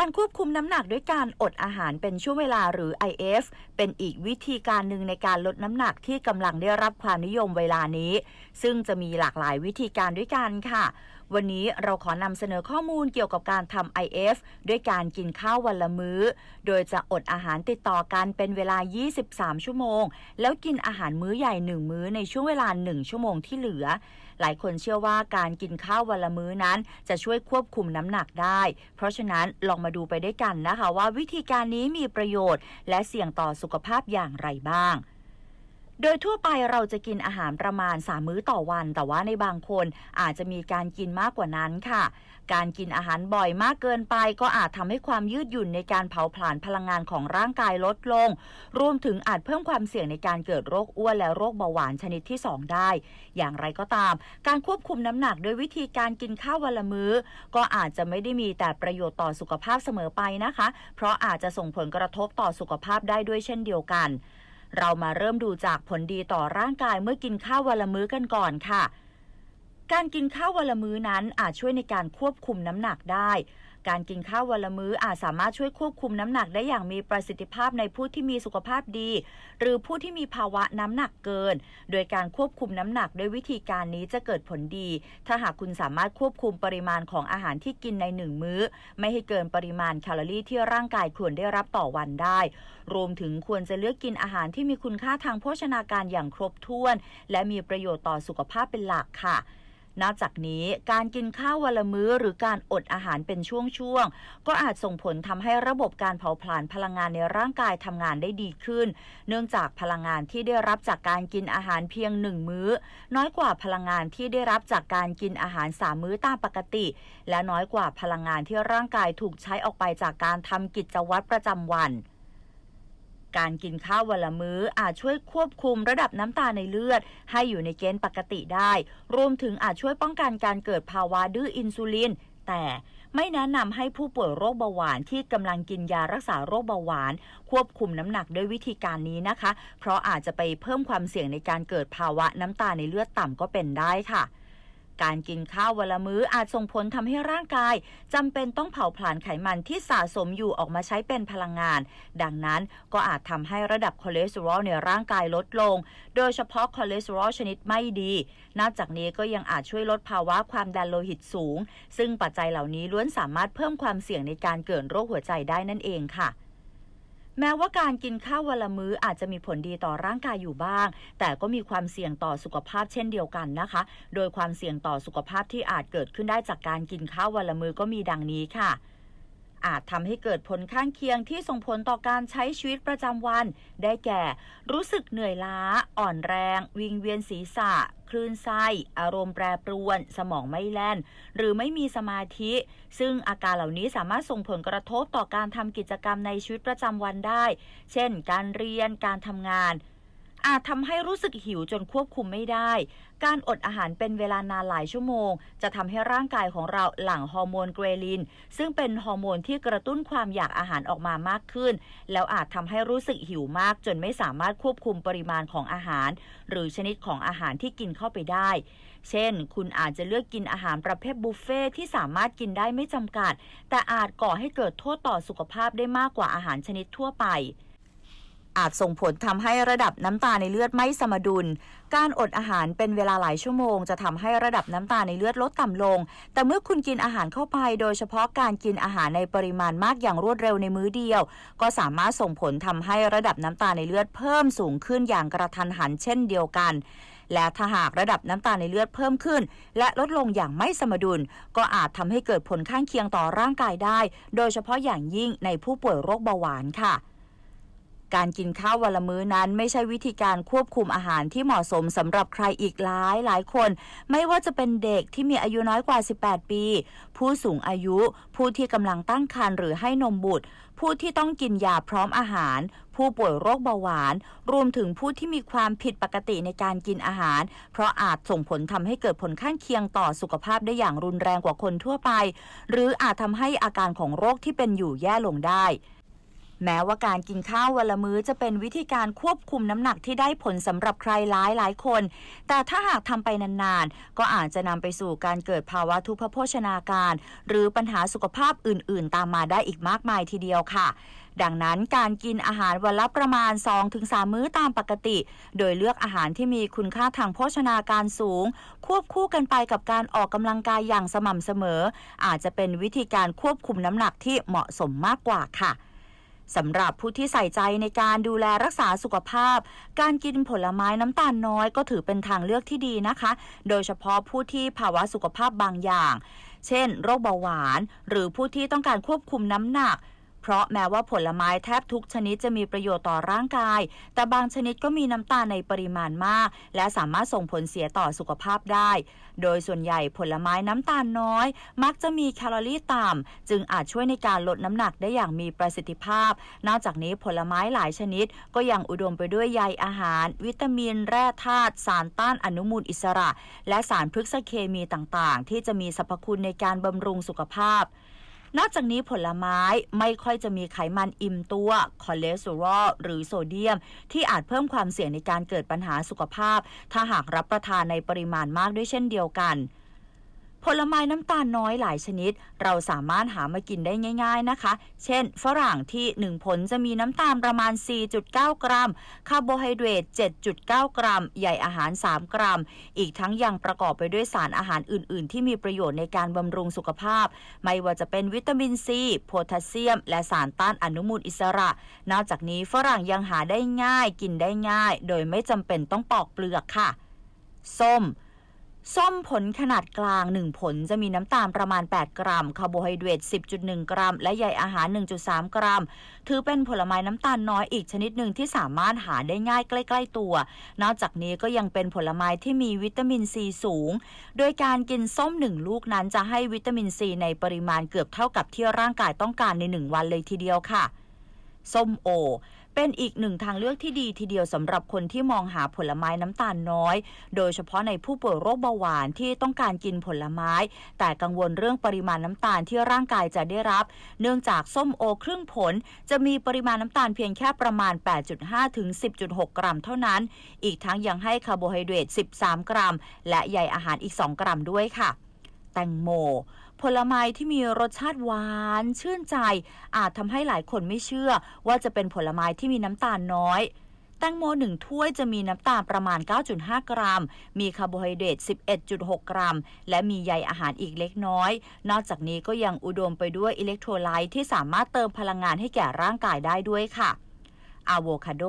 การควบคุมน้ำหนักด้วยการอดอาหารเป็นช่วงเวลาหรือ IF เป็นอีกวิธีการหนึ่งในการลดน้ำหนักที่กำลังได้รับความนิยมเวลานี้ ซึ่งจะมีหลากหลายวิธีการด้วยกันค่ะ วันนี้เราขอนำเสนอข้อมูลเกี่ยวกับการทำ IF ด้วยการกินข้าววันละมื้อ โดยจะอดอาหารติดต่อกันเป็นเวลา 23 ชั่วโมง แล้วกินอาหารมื้อใหญ่1มื้อในช่วงเวลา 1 ชั่วโมงที่เหลือ หลายคนเชื่อว่าการกินข้าววันละมื้อนั้น จะช่วยควบคุมน้ำหนักได้ เพราะฉะนั้นลองมาดูไปด้วยกันนะคะว่าวิธีการนี้มีประโยชน์ และเสี่ยงต่อสุขภาพอย่างไรบ้าง โดยทั่วไปเราจะกินอาหารประมาณ 3 มื้อต่อวัน แต่ว่าในบางคนอาจจะมีการกินมากกว่านั้นค่ะ การกินอาหารบ่อยมากเกินไป ก็อาจทำให้ความยืดหยุ่นในการเผาผลาญพลังงานของร่างกายลดลง รวมถึงอาจเพิ่มความเสี่ยงในการเกิดโรคอ้วนและโรคเบาหวานชนิดที่ 2 ได้ อย่างไรก็ตาม การควบคุมน้ำหนักด้วยวิธีการกินข้าววันละมื้อ ก็อาจจะไม่ได้มีแต่ประโยชน์ต่อสุขภาพเสมอไปนะคะ เพราะอาจจะส่งผลกระทบต่อสุขภาพได้ด้วยเช่นเดียวกัน เรามาเริ่มดูจากผลดีต่อร่างกายเมื่อกินข้าววันละมื้อกันก่อนค่ะ การกินข้าววันละมื้อนั้นอาจช่วยในการควบคุมน้ำหนักได้ การกินข้าววันละมื้ออาจสามารถช่วยควบคุมน้ำหนักได้อย่างมีประสิทธิภาพในผู้ที่มีสุขภาพดี หรือผู้ที่มีภาวะน้ำหนักเกิน โดยการควบคุมน้ำหนักด้วยวิธีการนี้จะเกิดผลดี ถ้าหากคุณสามารถควบคุมปริมาณของอาหารที่กินในหนึ่งมื้อ ไม่ให้เกินปริมาณแคลอรี่ที่ร่างกายควรได้รับต่อวันได้ รวมถึงควรจะเลือกกินอาหารที่มีคุณค่าทางโภชนาการอย่างครบถ้วน และมีประโยชน์ต่อสุขภาพเป็นหลักค่ะ นอกจากนี้การกินข้าววันละมื้อหรือการอดอาหารเป็นช่วงๆก็อาจส่งผลทำให้ระบบการเผาผลาญพลังงานในร่างกายทำงานได้ดีขึ้น เนื่องจากพลังงานที่ได้รับจากการกินอาหารเพียงหนึ่งมื้อ น้อยกว่าพลังงานที่ได้รับจากการกินอาหารสามมื้อตามปกติ และน้อยกว่าพลังงานที่ร่างกายถูกใช้ออกไปจากการทำกิจวัตรประจำวัน การกินข้าววันละมื้ออาจช่วยควบคุมระดับน้ำตาในเลือด ให้อยู่ในเกณฑ์ปกติได้ รวมถึงอาจช่วยป้องกันการเกิดภาวะดื้ออินซูลิน แต่ไม่แนะนำให้ผู้ป่วยโรคเบาหวานที่กำลังกินยารักษาโรคเบาหวาน ควบคุมน้ำหนักด้วยวิธีการนี้นะคะ เพราะอาจจะไปเพิ่มความเสี่ยงในการเกิดภาวะน้ำตาในเลือดต่ำก็เป็นได้ค่ะ การกินข้าววันละมื้ออาจส่งผลทำให้ร่างกายจำเป็นต้องเผาผลาญไขมันที่สะสมอยู่ออกมาใช้เป็นพลังงาน ดังนั้นก็อาจทำให้ระดับคอเลสเตอรอลในร่างกายลดลง โดยเฉพาะคอเลสเตอรอลชนิดไม่ดี นอกจากนี้ก็ยังอาจช่วยลดภาวะความดันโลหิตสูง ซึ่งปัจจัยเหล่านี้ล้วนสามารถเพิ่มความเสี่ยงในการเกิดโรคหัวใจได้นั่นเองค่ะ แม้ว่าการกินข้าววันละมื้ออาจจะมีผลดีต่อร่างกายอยู่บ้าง แต่ก็มีความเสี่ยงต่อสุขภาพเช่นเดียวกันนะคะ โดยความเสี่ยงต่อสุขภาพที่อาจเกิดขึ้นได้จากการกินข้าววันละมื้อก็มีดังนี้ค่ะ อาจทำให้เกิดผลข้างเคียงที่ส่งผลต่อการใช้ชีวิตประจำวัน ได้แก่ รู้สึกเหนื่อยล้า อ่อนแรง วิงเวียนศีรษะ คลื่นไส้ อารมณ์แปรปรวน สมองไม่แล่น หรือไม่มีสมาธิ ซึ่งอาการเหล่านี้สามารถส่งผลกระทบต่อการทำกิจกรรมในชีวิตประจำวันได้ เช่น การเรียน การทำงาน อาจทำให้รู้สึกหิวจนควบคุมไม่ได้ การอดอาหารเป็นเวลานานหลายชั่วโมง จะทำให้ร่างกายของเราหลั่งฮอร์โมนเกรลิน ซึ่งเป็นฮอร์โมนที่กระตุ้นความอยากอาหารออกมามากขึ้น แล้วอาจทำให้รู้สึกหิวมากจนไม่สามารถควบคุมปริมาณของอาหาร หรือชนิดของอาหารที่กินเข้าไปได้ เช่น คุณอาจจะเลือกกินอาหารประเภทบุฟเฟ่ที่สามารถกินได้ไม่จำกัด แต่อาจก่อให้เกิดโทษต่อสุขภาพได้มากกว่าอาหารชนิดทั่วไป อาจส่งผลทำให้ระดับน้ำตาในเลือดไม่สมดุล การอดอาหารเป็นเวลาหลายชั่วโมง จะทำให้ระดับน้ำตาในเลือดลดต่ำลง แต่เมื่อคุณกินอาหารเข้าไป โดยเฉพาะการกินอาหารในปริมาณมากอย่างรวดเร็วในมื้อเดียว ก็สามารถส่งผลทำให้ระดับน้ำตาในเลือดเพิ่มสูงขึ้นอย่างกระทันหันเช่นเดียวกันและถ้าหากระดับน้ำตาลในเลือดเพิ่มขึ้น และลดลงอย่างไม่สมดุล ก็อาจทำให้เกิดผลข้างเคียงต่อร่างกายได้ โดยเฉพาะอย่างยิ่งในผู้ป่วยโรคเบาหวานค่ะ การกินข้าววันละมื้อนั้นไม่ใช่วิธีการควบคุมอาหารที่เหมาะสมสำหรับใครอีกหลายหลายคน ไม่ว่าจะเป็นเด็กที่มีอายุน้อยกว่า 18 ปี ผู้สูงอายุ ผู้ที่กำลังตั้งครรภ์หรือให้นมบุตร ผู้ที่ต้องกินยาพร้อมอาหาร ผู้ป่วยโรคเบาหวาน รวมถึงผู้ที่มีความผิดปกติในการกินอาหาร เพราะอาจส่งผลทำให้เกิดผลข้างเคียงต่อสุขภาพได้อย่างรุนแรงกว่าคนทั่วไป หรืออาจทำให้อาการของโรคที่เป็นอยู่แย่ลงได้ แม้ว่าการกินข้าววันละมื้อจะเป็นวิธีการควบคุมน้ำหนักที่ได้ผลสำหรับใครหลายหลายคน แต่ถ้าหากทำไปนานๆ ก็อาจจะนำไปสู่การเกิดภาวะทุพพโภชนาการ หรือปัญหาสุขภาพอื่นๆ ตามมาได้อีกมากมายทีเดียวค่ะดังนั้นการกินอาหารวันละประมาณ 2-3 มื้อตามปกติ โดยเลือกอาหารที่มีคุณค่าทางโภชนาการสูง ควบคู่กันไปกับการออกกำลังกายอย่างสม่ำเสมอ อาจจะเป็นวิธีการควบคุมน้ำหนักที่เหมาะสมมากกว่าค่ะ สำหรับผู้ที่ใส่ใจในการดูแลรักษาสุขภาพ การกินผลไม้น้ำตาลน้อยก็ถือเป็นทางเลือกที่ดีนะคะ โดยเฉพาะผู้ที่ภาวะสุขภาพบางอย่าง เช่น โรคเบาหวาน หรือผู้ที่ต้องการควบคุมน้ำหนัก เพราะแม้ว่าผลไม้แทบทุกชนิดจะมีประโยชน์ต่อร่างกาย แต่บางชนิดก็มีน้ำตาลในปริมาณมาก และสามารถส่งผลเสียต่อสุขภาพได้ โดยส่วนใหญ่ผลไม้น้ำตาลน้อย มักจะมีแคลอรี่ต่ำจึงอาจช่วยในการลดน้ำหนักได้อย่างมีประสิทธิภาพ นอกจากนี้ผลไม้หลายชนิด ก็ยังอุดมไปด้วยใยอาหาร วิตามิน แร่ธาตุสารต้านอนุมูลอิสระ และสารพฤกษเคมีต่างๆ ที่จะมีสรรพคุณในการบำรุงสุขภาพ นอกจากนี้ผลไม้ไม่ค่อยจะมีไขมันอิ่มตัวคอเลสเตอรอลหรือโซเดียม ที่อาจเพิ่มความเสี่ยงในการเกิดปัญหาสุขภาพ ถ้าหากรับประทานในปริมาณมากด้วยเช่นเดียวกัน ผลไม้น้ำตาลน้อยหลายชนิด เราสามารถหามากินได้ง่าย ๆนะคะ เช่น ฝรั่งที่ 1 ผลจะมีน้ำตาลประมาณ 4.9 กรัม คาร์โบไฮเดรต 7.9 กรัมใหญ่อาหาร 3 กรัม อีกทั้งยังประกอบไปด้วยสารอาหารอื่น ๆ ที่มีประโยชน์ในการบำรุงสุขภาพ ไม่ว่าจะเป็นวิตามินซีโพแทสเซียม และสารต้านอนุมูลอิสระ นอกจากนี้ฝรั่งยังหาได้ง่ายกินได้ง่าย โดยไม่จำเป็นต้องปอกเปลือกค่ะ ส้ม ส้มผลขนาดกลาง 1 ผลจะมีน้ำตาลประมาณ 8 กรัม คาร์โบไฮเดรต 10.1 กรัม และใยอาหาร 1.3 กรัม ถือเป็นผลไม้น้ำตาลน้อยอีกชนิดหนึ่งที่สามารถหาได้ง่ายใกล้ ๆตัว นอกจากนี้ก็ยังเป็นผลไม้ที่มีวิตามินซีสูง โดยการกินส้ม 1 ลูกนั้นจะให้วิตามินซีในปริมาณเกือบเท่ากับที่ร่างกายต้องการใน 1 วันเลยทีเดียวค่ะส้มโอ เป็นอีกหนึ่งทางเลือกที่ดีทีเดียวสำหรับคนที่มองหาผลไม้น้ำตาลน้อย โดยเฉพาะในผู้ป่วยโรคเบาหวานที่ต้องการกินผลไม้ แต่กังวลเรื่องปริมาณน้ำตาลที่ร่างกายจะได้รับ เนื่องจากส้มโอครึ่งผล จะมีปริมาณน้ำตาลเพียงแค่ประมาณ 8.5 ถึง 10.6 กรัมเท่านั้น อีกทั้งยังให้คาร์โบไฮเดรต 13 กรัม และใยอาหารอีก 2 กรัมด้วยค่ะ แตงโม ผลไม้ที่มีรสชาติหวานชื่นใจ อาจทำให้หลายคนไม่เชื่อ ว่าจะเป็นผลไม้ที่มีน้ำตาลน้อยแตงโมหนึ่งถ้วยจะมีน้ำตาลประมาณ 9.5 กรัม มีคาร์โบไฮเดรต 11.6 กรัม และมีใยอาหารอีกเล็กน้อย นอกจากนี้ก็ยังอุดมไปด้วยอิเล็กโทรไลต์ที่สามารถเติมพลังงานให้แก่ร่างกายได้ด้วยค่ะ อะโวคาโด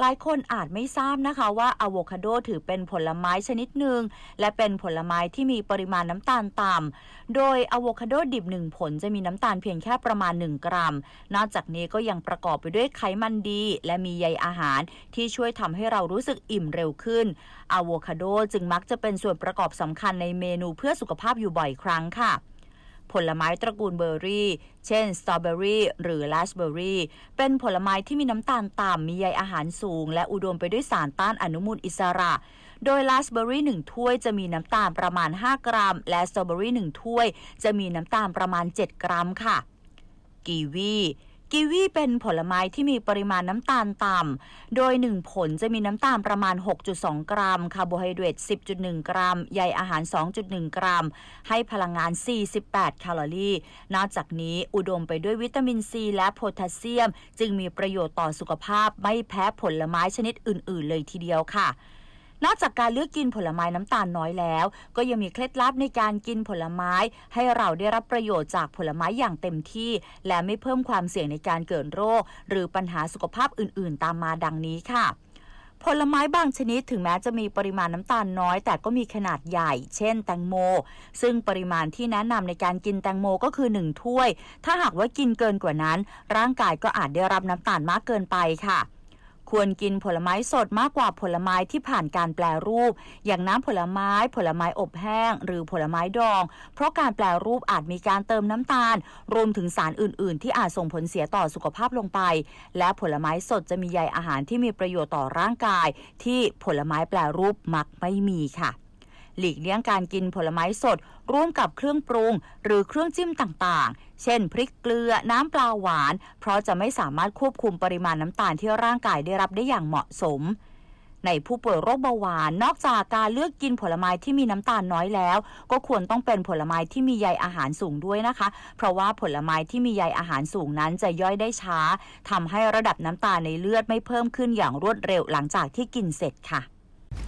หลายคนอาจไม่ทราบนะคะว่าอะโวคาโดถือเป็นผลไม้ชนิดหนึ่ง และเป็นผลไม้ที่มีปริมาณน้ำตาลต่ำ โดยอะโวคาโดดิบหนึ่งผลจะมีน้ำตาลเพียงแค่ประมาณ 1 กรัม นอกจากนี้ก็ยังประกอบไปด้วยไขมันดี และมีใยอาหารที่ช่วยทำให้เรารู้สึกอิ่มเร็วขึ้นอะโวคาโดจึงมักจะเป็นส่วนประกอบสำคัญในเมนูเพื่อสุขภาพอยู่บ่อยครั้งค่ะ ผลไม้ตระกูลเบอร์รี่ เช่นสตรอเบอรี่หรือราสเบอร์รี่ เป็นผลไม้ที่มีน้ำตาลต่ำมีใยอาหารสูง และอุดมไปด้วยสารต้านอนุมูลอิสระ โดยราสเบอร์รี่1ถ้วยจะมีน้ำตาลประมาณ 5 กรัม และสตรอเบอรี่1ถ้วย จะมีน้ำตาลประมาณ 7 กรัมค่ะกีวี กีวีเป็นผลไม้ที่มีปริมาณน้ำตาลต่ำ โดย 1 ผลจะมีน้ำตาลประมาณ 6.2 กรัม คาร์โบไฮเดรต 10.1 กรัม ใยอาหาร 2.1 กรัม ให้พลังงาน 48 แคลอรี่ นอกจากนี้อุดมไปด้วยวิตามินซีและโพแทสเซียม จึงมีประโยชน์ต่อสุขภาพไม่แพ้ผลไม้ชนิดอื่น ๆ เลยทีเดียวค่ะ นอกจากการเลือกกินผลไม้น้ำตาลน้อยแล้ว ก็ยังมีเคล็ดลับในการกินผลไม้ ให้เราได้รับประโยชน์จากผลไม้อย่างเต็มที่ และไม่เพิ่มความเสี่ยงในการเกิดโรค หรือปัญหาสุขภาพอื่น ๆ ตามมาดังนี้ค่ะผลไม้บางชนิดถึงแม้จะมีปริมาณน้ำตาลน้อย แต่ก็มีขนาดใหญ่ เช่น แตงโม ซึ่งปริมาณที่แนะนำในการกินแตงโมก็คือ 1 ถ้วย ถ้าหากว่ากินเกินกว่านั้น ร่างกายก็อาจได้รับน้ำตาลมากเกินไปค่ะ ควรกินผลไม้สดมากกว่าผลไม้ที่ผ่านการแปลรูป อย่างน้ำผลไม้ ผลไม้อบแห้ง หรือผลไม้ดอง เพราะการแปลรูปอาจมีการเติมน้ำตาล รวมถึงสารอื่น ๆ ที่อาจส่งผลเสียต่อสุขภาพลงไป และผลไม้สดจะมีใยอาหารที่มีประโยชน์ต่อร่างกาย ที่ผลไม้แปลรูปมักไม่มีค่ะ หลีกเลี่ยงการกินผลไม้สด ร่วมกับเครื่องปรุง หรือเครื่องจิ้มต่างๆ เช่น พริกเกลือน้ำปลาหวาน เพราะจะไม่สามารถควบคุมปริมาณน้ำตาลที่ร่างกายได้รับได้อย่างเหมาะสม ในผู้ป่วยโรคเบาหวาน นอกจากการเลือกกินผลไม้ที่มีน้ำตาลน้อยแล้ว ก็ควรต้องเป็นผลไม้ที่มีใยอาหารสูงด้วยนะคะ เพราะว่าผลไม้ที่มีใยอาหารสูงนั้นจะย่อยได้ช้าทำให้ระดับน้ำตาลในเลือดไม่เพิ่มขึ้นอย่างรวดเร็วหลังจากที่กินเสร็จค่ะ